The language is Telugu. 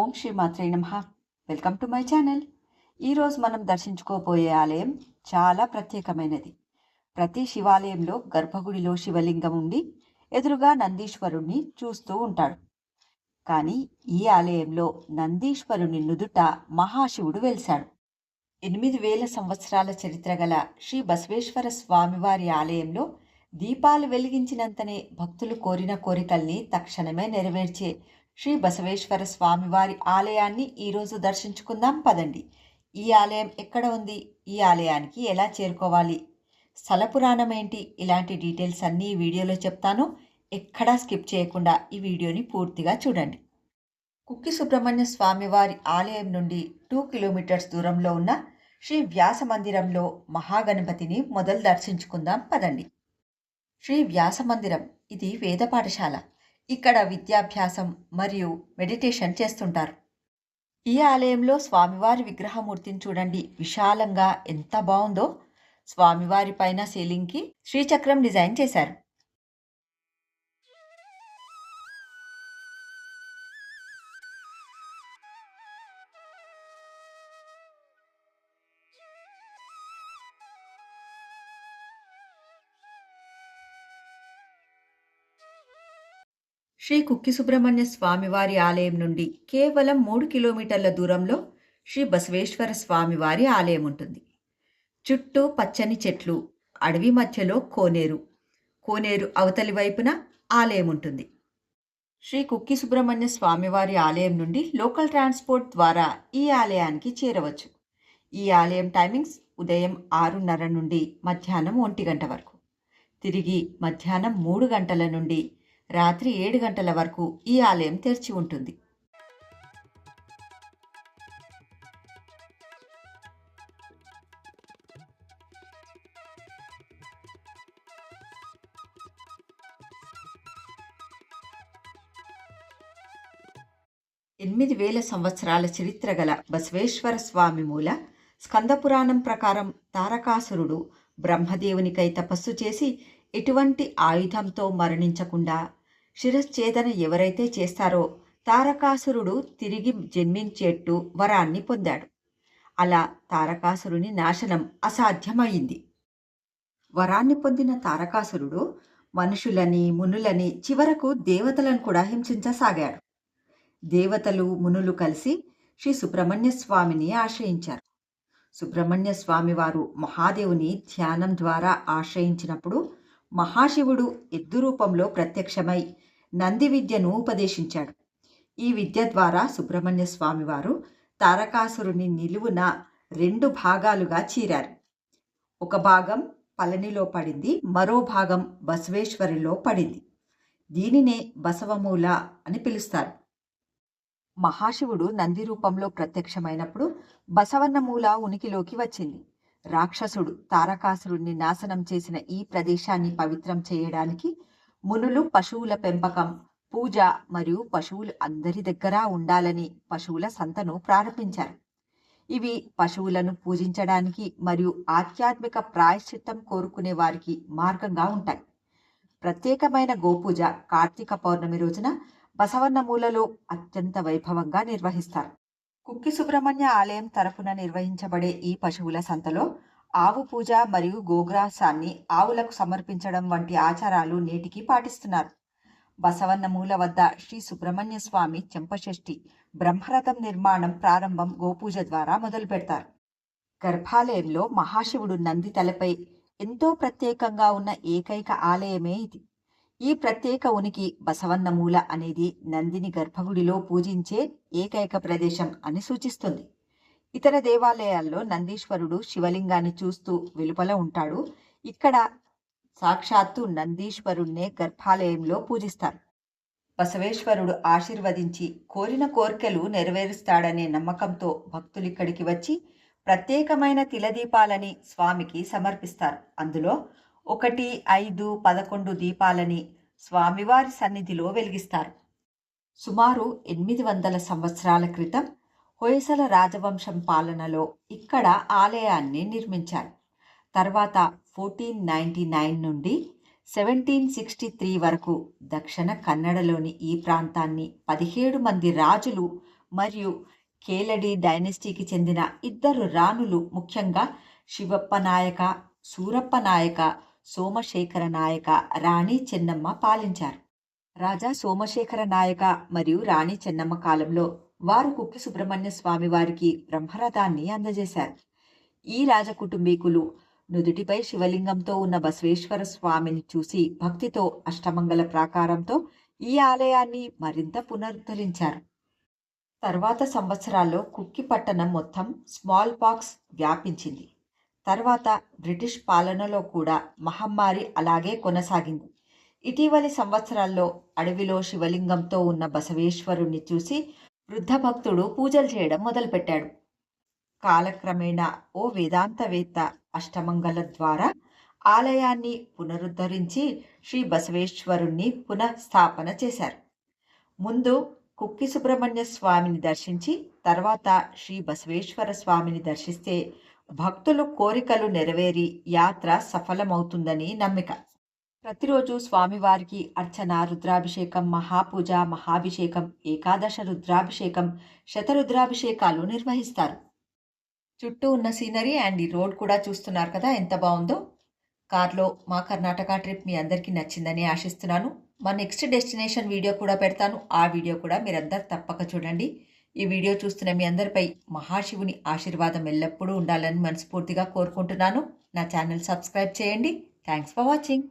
ఓం శ్రీ మాత్రే నమ. Welcome to my channel. ఈరోజు మనం దర్శించుకోబోయే ఆలయం చాలా ప్రత్యేకమైనది. ప్రతి శివాలయంలో గర్భగుడిలో శివలింగం ఉండి ఎదురుగా నందీశ్వరుణ్ణి చూస్తూ ఉంటాడు. కానీ ఈ ఆలయంలో నందీశ్వరుని నుదుట మహాశివుడు వెలిశాడు. ఎనిమిది వేల సంవత్సరాల చరిత్ర గల శ్రీ బసవేశ్వర స్వామివారి ఆలయంలో దీపాలు వెలిగించినంతనే భక్తులు కోరిన కోరికల్ని తక్షణమే నెరవేర్చే శ్రీ బసవేశ్వర స్వామివారి ఆలయాన్ని ఈరోజు దర్శించుకుందాం. పదండి. ఈ ఆలయం ఎక్కడ ఉంది? ఈ ఆలయానికి ఎలా చేరుకోవాలి? స్థల పురాణం ఏంటి? ఇలాంటి డీటెయిల్స్ అన్నీ ఈ వీడియోలో చెప్తాను. ఎక్కడా స్కిప్ చేయకుండా ఈ వీడియోని పూర్తిగా చూడండి. కుక్కి సుబ్రహ్మణ్య స్వామివారి ఆలయం నుండి టూ కిలోమీటర్స్ దూరంలో ఉన్న శ్రీ వ్యాస మందిరంలో మహాగణపతిని మొదలు దర్శించుకుందాం. పదండి. శ్రీ వ్యాస మందిరం ఇది వేద పాఠశాల. ఇక్కడ విద్యాభ్యాసం మరియు మెడిటేషన్ చేస్తుంటారు. ఈ ఆలయంలో స్వామివారి విగ్రహమూర్తిని చూడండి. విశాలంగా ఎంత బాగుందో. స్వామివారి పైన సీలింగ్కి శ్రీచక్రం డిజైన్ చేశారు. శ్రీ కుక్కి సుబ్రహ్మణ్య స్వామివారి ఆలయం నుండి కేవలం మూడు కిలోమీటర్ల దూరంలో శ్రీ బసవేశ్వర స్వామివారి ఆలయం ఉంటుంది. చుట్టూ పచ్చని చెట్లు అడవి మధ్యలో కోనేరు. కోనేరు అవతలి వైపున ఆలయం ఉంటుంది. శ్రీ కుక్కి సుబ్రహ్మణ్య స్వామివారి ఆలయం నుండి లోకల్ ట్రాన్స్పోర్ట్ ద్వారా ఈ ఆలయానికి చేరవచ్చు. ఈ ఆలయం టైమింగ్స్ ఉదయం ఆరున్నర నుండి మధ్యాహ్నం ఒంటి గంట వరకు. తిరిగి మధ్యాహ్నం మూడు గంటల నుండి రాత్రి ఏడు గంటల వరకు ఈ ఆలయం తెరిచి ఉంటుంది. ఎనిమిది వేల సంవత్సరాల చరిత్ర గల బసవేశ్వర స్వామి మూల స్కందపురాణం ప్రకారం తారకాసురుడు బ్రహ్మదేవునికై తపస్సు చేసి ఎటువంటి ఆయుధంతో మరణించకుండా శిరశ్ఛేదన ఎవరైతే చేస్తారో తారకాసురుడు తిరిగి జన్మించేట్టు వరాన్ని పొందాడు. అలా తారకాసురుని నాశనం అసాధ్యమైంది. వరాన్ని పొందిన తారకాసురుడు మనుషులని మునులని చివరకు దేవతలను కూడా హింసించసాగాడు. దేవతలు మునులు కలిసి శ్రీ సుబ్రహ్మణ్య స్వామిని ఆశ్రయించారు. సుబ్రహ్మణ్య స్వామి వారు మహాదేవుని ధ్యానం ద్వారా ఆశ్రయించినప్పుడు మహాశివుడు ఎద్దు రూపంలో ప్రత్యక్షమై నంది విద్యను ఉపదేశించాడు. ఈ విద్య ద్వారా సుబ్రహ్మణ్య స్వామివారు తారకాసురుని నిలువున రెండు భాగాలుగా చీరారు. ఒక భాగం పళనిలో పడింది మరో భాగం బసవేశ్వరిలో పడింది. దీనినే బసవమూల అని పిలుస్తారు. మహాశివుడు నంది రూపంలో ప్రత్యక్షమైనప్పుడు బసవన్నమూల ఉనికిలోకి వచ్చింది. రాక్షసుడు తారకాసురుణ్ణి నాశనం చేసిన ఈ ప్రదేశాన్ని పవిత్రం చేయడానికి మునులు పశువుల పెంపకం పూజ మరియు పశువులు అందరి దగ్గర ఉండాలని పశువుల సంతను ప్రారంభించారు. ఇవి పశువులను పూజించడానికి మరియు ఆధ్యాత్మిక ప్రాయశ్చిత్తం కోరుకునే వారికి మార్గంగా ఉంటాయి. ప్రత్యేకమైన గోపూజ కార్తీక పౌర్ణమి రోజున బసవన్నమూలలో అత్యంత వైభవంగా నిర్వహిస్తారు. కుక్కి సుబ్రహ్మణ్య ఆలయం తరఫున నిర్వహించబడే ఈ పశువుల సంతలో ఆవు పూజ మరియు గోగ్రాసాన్ని ఆవులకు సమర్పించడం వంటి ఆచారాలు నేటికి పాటిస్తున్నారు. బసవన్నమూల వద్ద శ్రీ సుబ్రహ్మణ్య స్వామి చెంపషష్ఠి బ్రహ్మరథం నిర్మాణం ప్రారంభం గోపూజ ద్వారా మొదలు పెడతారు. గర్భాలయంలో మహాశివుడు నంది తలపై ఎంతో ప్రత్యేకంగా ఉన్న ఏకైక ఆలయమే ఇది. ఈ ప్రత్యేక ఉనికి బసవన్నమూల అనేది నందిని గర్భగుడిలో పూజించే ఏకైక ప్రదేశం అని సూచిస్తుంది. ఇతర దేవాలయాల్లో నందీశ్వరుడు శివలింగాన్ని చూస్తూ వెలుపల ఉంటాడు. ఇక్కడ సాక్షాత్తు నందీశ్వరుణ్ణే గర్భాలయంలో పూజిస్తారు. బసవేశ్వరుడు ఆశీర్వదించి కోరిన కోర్కెలు నెరవేరుస్తాడనే నమ్మకంతో భక్తులు ఇక్కడికి వచ్చి ప్రత్యేకమైన తిలదీపాలని స్వామికి సమర్పిస్తారు. అందులో ఒకటి ఐదు పదకొండు దీపాలని స్వామివారి సన్నిధిలో వెలిగిస్తారు. సుమారు ఎనిమిది వందల సంవత్సరాల క్రితం హొయసల రాజవంశం పాలనలో ఇక్కడ ఆలయాన్ని నిర్మించారు. తర్వాత ఫోర్టీన్ నైంటీ నైన్ నుండి సెవెంటీన్ సిక్స్టీ త్రీ వరకు దక్షిణ కన్నడలోని ఈ ప్రాంతాన్ని పదిహేడు మంది రాజులు మరియు కేలడి డైనెస్టీకి చెందిన ఇద్దరు రాణులు ముఖ్యంగా శివప్ప నాయక సూరప్ప నాయక సోమశేఖర నాయక రాణి చెన్నమ్మ పాలించారు. రాజా సోమశేఖర నాయక మరియు రాణి చెన్నమ్మ కాలంలో వారు కుక్కి సుబ్రహ్మణ్య స్వామి వారికి బ్రహ్మరథాన్ని అందజేశారు. ఈ రాజకుటుంబీకులు నుదుటిపై శివలింగంతో ఉన్న బసవేశ్వర స్వామిని చూసి భక్తితో అష్టమంగళ ప్రాకారంతో ఈ ఆలయాన్ని మరింత పునరుద్ధరించారు. తర్వాత సంవత్సరాల్లో కుక్కి పట్టణం మొత్తం స్మాల్ పాక్స్ వ్యాపించింది. తర్వాత బ్రిటిష్ పాలనలో కూడా మహమ్మారి అలాగే కొనసాగింది. ఇటీవలి సంవత్సరాల్లో అడవిలో శివలింగంతో ఉన్న బసవేశ్వరుణ్ణి చూసి వృద్ధ భక్తుడు పూజలు చేయడం మొదలుపెట్టాడు. కాలక్రమేణా ఓ వేదాంతవేత్త అష్టమంగళ ద్వారా ఆలయాన్ని పునరుద్ధరించి శ్రీ బసవేశ్వరుణ్ణి పునఃస్థాపన చేశారు. ముందు కుక్కి సుబ్రహ్మణ్య స్వామిని దర్శించి తర్వాత శ్రీ బసవేశ్వర స్వామిని దర్శిస్తే భక్తులు కోరికలు నెరవేరి యాత్ర సఫలమవుతుందని నమ్మిక. ప్రతిరోజు స్వామివారికి అర్చన రుద్రాభిషేకం మహాపూజ మహాభిషేకం ఏకాదశ రుద్రాభిషేకం శతరుద్రాభిషేకాలు నిర్వహిస్తారు. చుట్టూ ఉన్న సీనరీ అండ్ ఈ రోడ్ కూడా చూస్తున్నారు కదా ఎంత బాగుందో. కార్లో మా కర్ణాటక ట్రిప్ మీ అందరికీ నచ్చిందని ఆశిస్తున్నాను. మా నెక్స్ట్ డెస్టినేషన్ వీడియో కూడా పెడతాను. ఆ వీడియో కూడా మీరందరు తప్పక చూడండి. ఈ వీడియో చూస్తున్న మీ అందరిపై మహాశివుని ఆశీర్వాదం ఎల్లప్పుడూ ఉండాలని మనస్ఫూర్తిగా కోరుకుంటున్నాను. నా ఛానల్ సబ్స్క్రైబ్ చేయండి. Thanks for watching